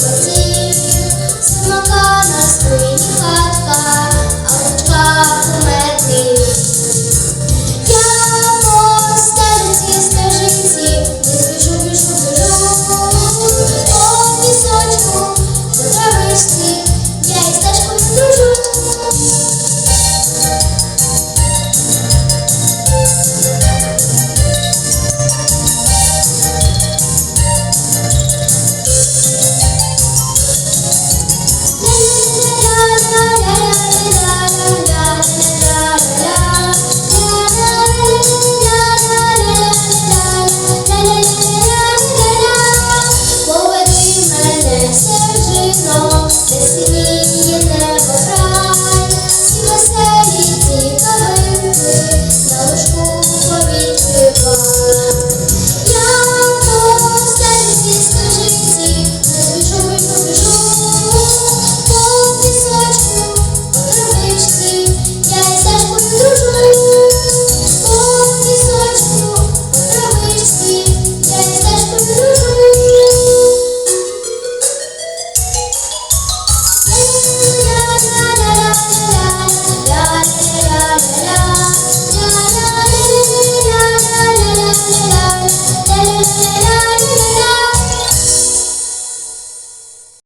Summer colors, green and white.